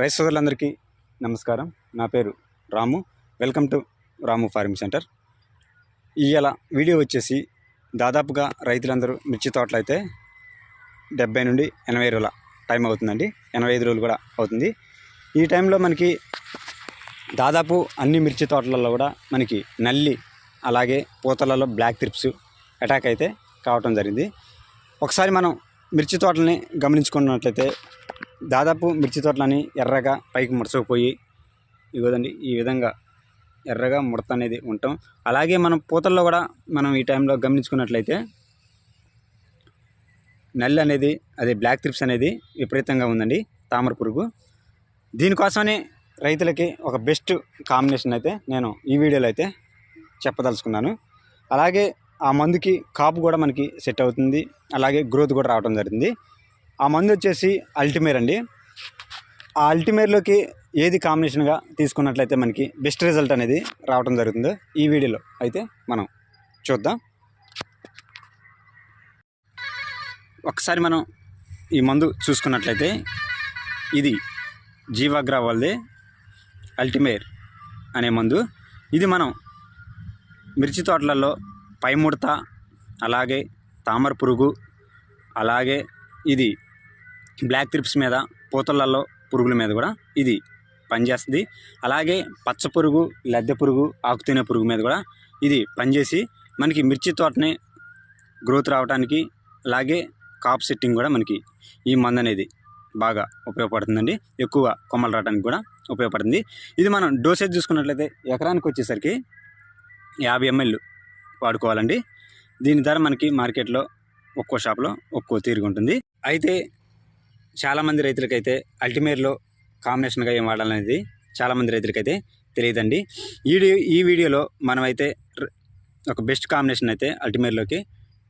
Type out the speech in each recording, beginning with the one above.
Rice సోదరులందరికీ నమస్కారం. నా పేరు Ramu. Welcome to Ramu farming centre. ఇవాళ వీడియో వచ్చేసి దాదాపుగా రైతులందరూ మిర్చి తోటలు అయితే డెబ్బై నుండి ఎనభై రోజుల టైం అవుతుందండి. ఎనభై ఐదు రోజులు కూడా అవుతుంది. ఈ టైంలో మనకి దాదాపు అన్ని మిర్చి తోటలలో కూడా మనకి నల్లి అలాగే పూతలలో బ్లాక్ త్రిప్స్ అటాక్ అయితే కావటం జరిగింది. ఒకసారి మనం మిర్చి తోటలని గమనించుకున్నట్లయితే దాదాపు మిర్చి తోటలని ఎర్రగా పైకి ముడసకపోయి ఇవ్వదండి. ఈ విధంగా ఎర్రగా ముడత అనేది ఉంటాం. అలాగే మనం పూతల్లో కూడా మనం ఈ టైంలో గమనించుకున్నట్లయితే నల్లి అనేది అదే బ్లాక్ త్రిప్స్ అనేది విపరీతంగా ఉందండి తామర పురుగు. దీనికోసమనే రైతులకి ఒక బెస్ట్ కాంబినేషన్ అయితే నేను ఈ వీడియోలో అయితే చెప్పదలుచుకున్నాను. అలాగే ఆ మందుకి కాపు కూడా మనకి సెట్ అవుతుంది. అలాగే గ్రోత్ కూడా రావడం జరిగింది ఆ మందు వచ్చేసి అల్టిమేర్ అండి. ఆ అల్టిమేర్లోకి ఏది కాంబినేషన్గా తీసుకున్నట్లయితే మనకి బెస్ట్ రిజల్ట్ అనేది రావడం జరుగుతుందో. ఈ వీడియోలో అయితే మనం చూద్దాం. ఒకసారి మనం ఈ మందు చూసుకున్నట్లయితే ఇది జీవాగ్రా వాళ్ళది అల్టిమేర్ అనే మందు. ఇది మనం మిర్చి తోటలలో పైముడత అలాగే తామర పురుగు అలాగే ఇది బ్లాక్ త్రిప్స్ మీద పూతలలో పురుగుల మీద కూడా ఇది పనిచేస్తుంది. అలాగే పచ్చ పురుగు లద్దె పురుగు ఆకుతినే పురుగు మీద కూడా ఇది పనిచేసి మనకి మిర్చి తోటని గ్రోత్ రావడానికి అలాగే కాప్ సెట్టింగ్ కూడా మనకి ఈ మందు అనేది బాగా ఉపయోగపడుతుందండి. ఎక్కువ కొమ్మలు రావడానికి కూడా ఉపయోగపడుతుంది. ఇది మనం డోసేజ్ చూసుకున్నట్లయితే ఎకరానికి వచ్చేసరికి యాభై ఎంఎల్ వాడుకోవాలండి. దీని ధర మనకి మార్కెట్లో ఒక్కో షాప్లో ఒక్కో తీరుగా ఉంటుంది అయితే చాలామంది రైతులకైతే అల్టిమేర్లో కాంబినేషన్గా ఏం వాడాలనేది చాలామంది రైతులకైతే తెలియదండి. ఈ ఈ వీడియోలో మనమైతే ఒక బెస్ట్ కాంబినేషన్ అయితే అల్టిమేర్లోకి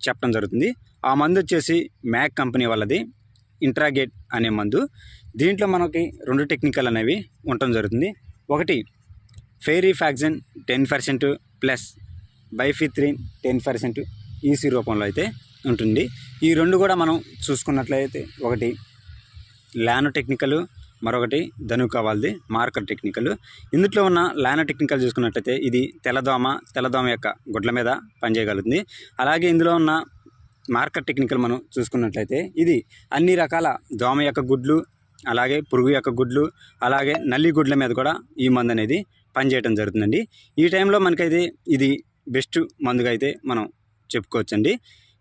చెప్పడం జరుగుతుంది. ఆ మందు వచ్చేసి మ్యాక్ కంపెనీ వాళ్ళది ఇంట్రాగేట్ అనే మందు. దీంట్లో మనకి రెండు టెక్నికల్ అనేవి ఉండటం జరుగుతుంది. ఒకటి ఫెయిరీ ఫ్యాక్సిన్ ten percent plus bifenthrin ten percent EC రూపంలో అయితే ఉంటుంది. ఈ రెండు కూడా మనం చూసుకున్నట్లయితే ఒకటి లానో టెక్నికల్ మరొకటి ధనుక వాళ్ళది మార్కర్ టెక్నికల్. ఇందులో ఉన్న లానో టెక్నికల్ చూసుకున్నట్లయితే ఇది తెల్లదోమ తెల్లదోమ యొక్క గుడ్ల మీద పనిచేయగలుగుతుంది. అలాగే ఇందులో ఉన్న మార్కర్ టెక్నికల్ మనం చూసుకున్నట్లయితే ఇది అన్ని రకాల దోమ యొక్క గుడ్లు అలాగే పురుగు యొక్క గుడ్లు అలాగే నల్లి గుడ్ల మీద కూడా ఈ మందు అనేది పనిచేయడం జరుగుతుందండి. ఈ టైంలో మనకైతే ఇది బెస్ట్ మందుగా అయితే మనం చెప్పుకోవచ్చండి.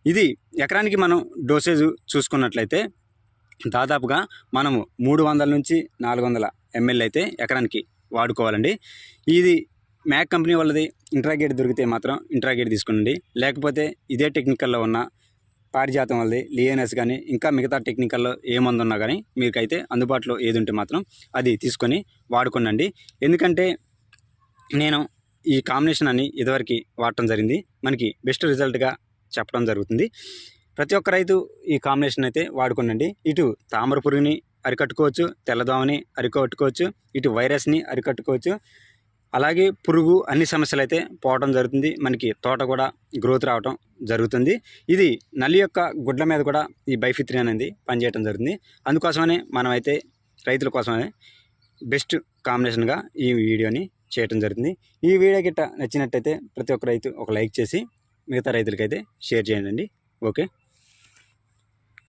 ఇది ఎకరానికి మనం డోసేజ్ చూసుకున్నట్లయితే దాదాపుగా మనము మూడు వందల నుంచి నాలుగు వందల ఎంఎల్ అయితే ఎకరానికి వాడుకోవాలండి. ఇది మ్యాక్ కంపెనీ వాళ్ళది ఇంట్రాగేట్ దొరికితే మాత్రం ఇంట్రాగేట్ తీసుకోండి లేకపోతే ఇదే టెక్నికల్లో ఉన్న పారిజాతం వాళ్ళది లియనస్ కానీ ఇంకా మిగతా టెక్నికల్లో ఏ మందు ఉన్నా కానీ మీకైతే అందుబాటులో ఏది ఉంటే మాత్రం అది తీసుకొని వాడుకోనండి. ఎందుకంటే నేను ఈ కాంబినేషన్ అని ఇదివరకు వాడటం జరిగింది. మనకి బెస్ట్ రిజల్ట్గా చెప్పడం జరుగుతుంది. ప్రతి ఒక్క రైతు ఈ కాంబినేషన్ అయితే వాడుకోనండి. ఇటు తామర పురుగుని అరికట్టుకోవచ్చు తెల్లదోమని అరికట్టుకోవచ్చు ఇటు వైరస్ని అరికట్టుకోవచ్చు. అలాగే పురుగు అన్ని సమస్యలు అయితే పోవడం జరుగుతుంది. మనకి తోట కూడా గ్రోత్ రావడం జరుగుతుంది. ఇది నల్లి యొక్క గుడ్ల మీద కూడా ఈ బైఫిత్రి అనేది పనిచేయడం జరుగుతుంది. అందుకోసమనే మనమైతే రైతుల కోసమే బెస్ట్ కాంబినేషన్గా ఈ వీడియోని చేయటం జరుగుతుంది. ఈ వీడియో గిట్ట నచ్చినట్టయితే ప్రతి ఒక్క రైతు ఒక లైక్ చేసి మిగతా రైతులకైతే షేర్ చేయండి. ఓకే?